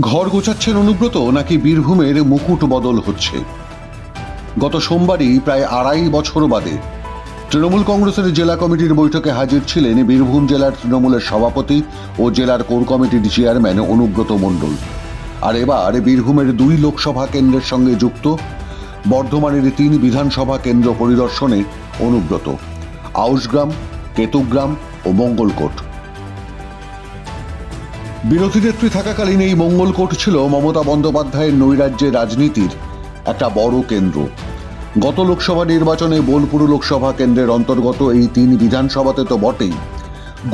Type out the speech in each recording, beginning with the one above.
ঘর গোছাচ্ছেন অনুব্রত নাকি বীরভূমের মুকুট বদল হচ্ছে? গত সোমবারই প্রায় আড়াই বছর বাদে তৃণমূল কংগ্রেসের জেলা কমিটির বৈঠকে হাজির ছিলেন বীরভূম জেলার তৃণমূলের সভাপতি ও জেলার কোর কমিটির চেয়ারম্যান অনুব্রত মণ্ডল। আর এবার বীরভূমের দুই লোকসভা কেন্দ্রের সঙ্গে যুক্ত বর্ধমানের তিন বিধানসভা কেন্দ্র পরিদর্শনে অনুব্রত। আউশগ্রাম, কেতুগ্রাম ও মঙ্গলকোট। বিরোধী নেত্রী থাকাকালীন এই মঙ্গলকোট ছিল মমতা বন্দ্যোপাধ্যায়ের নৈরাজ্যের রাজনীতির একটা বড় কেন্দ্র। গত লোকসভা নির্বাচনে বোলপুর লোকসভা কেন্দ্রের অন্তর্গত এই তিন বিধানসভাতে তো বটেই।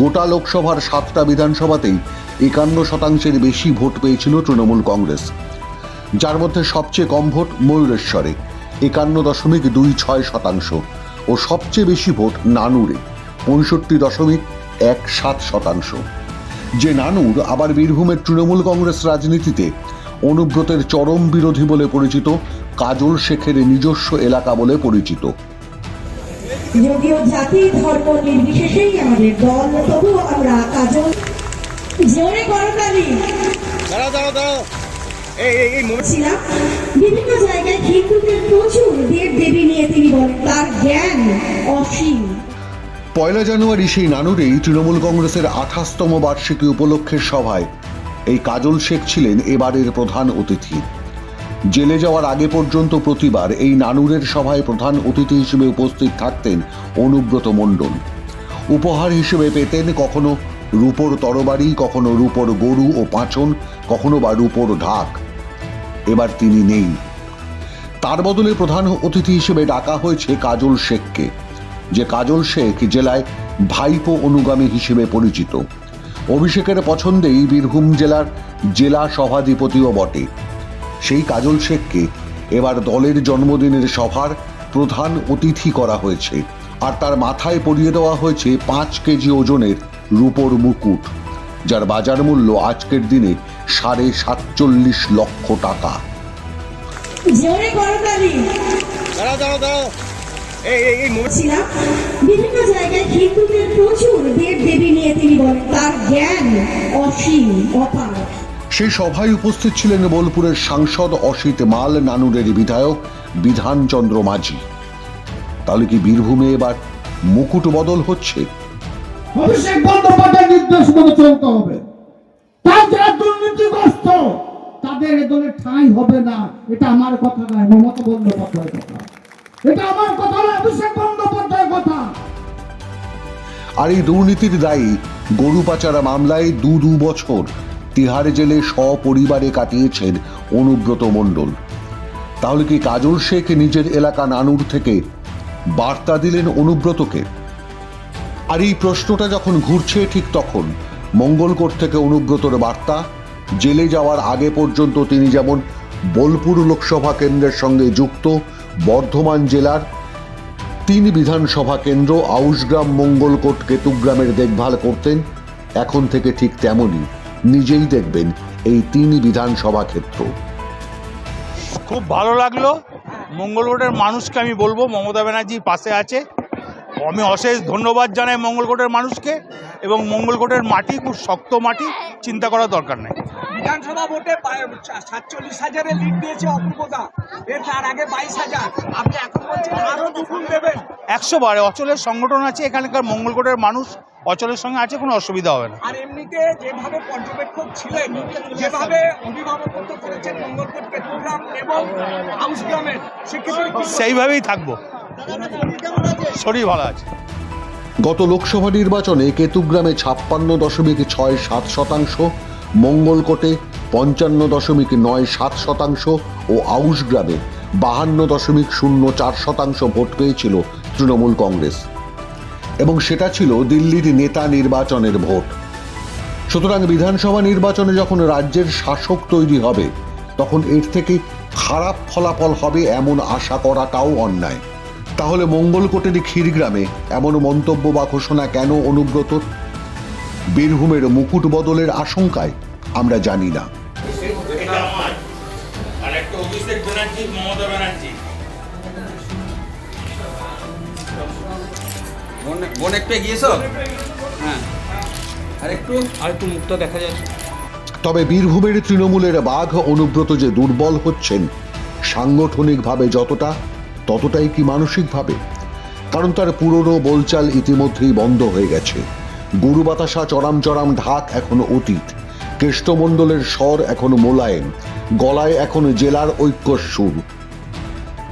গোটা লোকসভার সাতটা বিধানসভাতেই একান্ন শতাংশের বেশি ভোট পেয়েছিল তৃণমূল কংগ্রেস। যার মধ্যে সবচেয়ে কম ভোট ময়ূরেশ্বরে, একান্ন দশমিক দুই ছয় শতাংশ, ও সবচেয়ে বেশি ভোট নানুরে, পঁয়ষট্টি দশমিক এক সাত শতাংশ। যে নানুর আবার বীরভূমের তৃণমূল কংগ্রেস রাজনীতিতে অনুব্রতের চরম বিরোধী বলে পরিচিত কাজল শেখের নিজস্ব এলাকা বলে পরিচিত। যদিও জাতি ধর্ম নির্বিশেষেই আমাদের দল তবুও আমরা কাজল। জোরে করতালি দাঁড়াও দাঁড়াও দাঁড়াও। এই এই এই মোমেন্ট ছিলাম। বিভিন্ন জায়গায় হিন্দুদের প্রচুর দেব দেবী নিয়ে তিনি বলেন তার জ্ঞান অসীম। পয়লা জানুয়ারি সেই নানুরেই তৃণমূল কংগ্রেসের আঠাশতম বার্ষিকী উপলক্ষের সভায় এই কাজল শেখ ছিলেন এবারের প্রধান অতিথি। জেলে যাওয়ার আগে পর্যন্ত প্রতিবার এই নানুরের সভায় প্রধান অতিথি হিসেবে উপস্থিত থাকতেন অনুব্রত মণ্ডল। উপহার হিসেবে পেতেন কখনো রূপোর তরবারি, কখনো রূপোর গরু ও পাঁচন, কখনো বা রূপোর ঢাক। এবার তিনি নেই। তার বদলে প্রধান অতিথি হিসেবে ডাকা হয়েছে কাজল শেখকে। যে কাজল শেখ জেলায় ভাইপো অনুগামী হিসেবে পরিচিত। অভিষেকের পছন্দেই বীরভূম জেলার জেলা সভাধিপতিও বটে। সেই কাজল শেখকে এবার দলের জন্মদিনের সভার প্রধান অতিথি করা হয়েছে আর তার মাথায় পরিয়ে দেওয়া হয়েছে পাঁচ কেজি ওজনের রূপোর মুকুট যার বাজার মূল্য আজকের দিনে সাড়ে সাতচল্লিশ লক্ষ টাকা। করতালি দাঁড়াও। ছিলাম বিভিন্ন জায়গায় হিন্দুদের প্রচুর দেব দেবী নিয়ে তিনি বলেন তার জ্ঞান অসীম অপার। সেই সভায় উপস্থিত ছিলেন বোলপুরের সাংসদ অসিত মাল নানুরের বিধায়ক বিধানচন্দ্র মাঝি। তাহলে কি বীরভূমে এবার মুকুট বদল হচ্ছে? অভিষেক বন্দ্যোপাধ্যায়ের নির্দেশ মনে চলতে হবে। তার যারা দুর্নীতিগ্রস্ত তাদের এ দলে ঠাঁই হবে না এটা আমার কথা নয় মমতা বন্দ্যোপাধ্যায়ের কথা। এটা আমার কথা নয় অভিষেক বন্দ্যোপাধ্যায়ের কথা। আর এই দুর্নীতির দায়ী গরু পাচারা মামলায় দু দু বছর তিহার জেলে সপরিবারে কাটিয়েছেন অনুব্রত মণ্ডল। তাহলে কি কাজল শেখ নিজের এলাকা নানুর থেকে বার্তা দিলেন অনুব্রতকে? আর এই প্রশ্নটা যখন ঘুরছে ঠিক তখন মঙ্গলকোট থেকে অনুব্রতর বার্তা, জেলে যাওয়ার আগে পর্যন্ত তিনি যেমন বোলপুর লোকসভা কেন্দ্রের সঙ্গে যুক্ত বর্ধমান জেলার তিন বিধানসভা কেন্দ্র আউশগ্রাম, মঙ্গলকোট, কেতুগ্রামের দেখভাল করতেন। এখন থেকে ঠিক তেমনই নিজেই দেখবেন এই তিন বিধানসভা ক্ষেত্র। খুব ভালো লাগল। মঙ্গলকোটের মানুষকে আমি বলব, মমতা ব্যানার্জির পাশে আছে। আমি অশেষ ধন্যবাদ জানাই মঙ্গলকোটের মানুষকে এবং মঙ্গলকোটের মাটি খুব শক্ত মাটি, চিন্তা করার দরকার নেই। বিধানসভা ভোটে সাতচল্লিশ হাজারে লিড দিয়েছে অপূর্বদা। এর তার আগে বাইশ হাজার। আপনি এখন বলছেন আরও দুগুণ দেবেন। একশো বারে। অচলের সংগঠন আছে এখানকার মঙ্গলকোটের মানুষ অচলের সঙ্গে আছে কোনো অসুবিধা হবে না। আর এমনিতে যেভাবে পর্যবেক্ষক ছিলেন যেভাবে অভিভাবকত্ব করেছেন মঙ্গলকোট পেট্রোগ্রাম এবং হাউসগ্রামের সেক্ষেত্রে সেইভাবেই থাকব। শরীর ভালো আছে। গত লোকসভা নির্বাচনে কেতুগ্রামে ছাপ্পান্ন দশমিক ছয় সাত শতাংশ মঙ্গলকোটে পঞ্চান্ন দশমিক নয় সাত শতাংশ ও আউশগ্রামে বাহান্ন দশমিক শূন্য চার শতাংশ ভোট পেয়েছিল তৃণমূল কংগ্রেস। এবং সেটা ছিল দিল্লির নেতা নির্বাচনের ভোট। সুতরাং বিধানসভা নির্বাচনে যখন রাজ্যের শাসক তৈরি হবে, তখন এর থেকে খারাপ ফলাফল হবে এমন আশা করাটাও অন্যায়। তাহলে মঙ্গলকোটের ক্ষীরগ্রামে এমন মন্তব্য বা ঘোষণা কেন অনুব্রত বীরভূমের মুকুট বদলের আশঙ্কায় আমরা জানি না। হ্যাঁ। তবে বীরভূমের তৃণমূলের বাঘ অনুব্রত যে দুর্বল হচ্ছেন সাংগঠনিকভাবে যতটা ততটাই কি মানসিকভাবে? কারণ তার পুরনো বলচাল ইতিমধ্যেই বন্ধ হয়ে গেছে। গুরু বাতাসা চরাম চরাম ঢাক এখনও অতীত। কেষ্টমণ্ডলের স্বর এখনও মোলায়েম, গলায় এখন জেলার ঐক্যর সুর।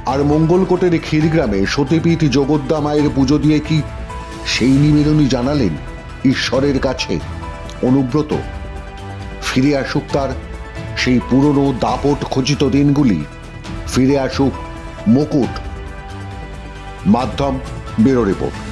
আর মঙ্গলকোটের ক্ষীরগ্রামে সতীপীঠ জগদ্দা মায়ের পুজো দিয়ে কি সেই নিবেদনই জানালেন ঈশ্বরের কাছে অনুব্রত। ফিরে আসুক তার সেই পুরনো দাপট খচিত দিনগুলি, ফিরে আসুক মুকুট। মাধ্যম, ব্যুরো রিপোর্ট।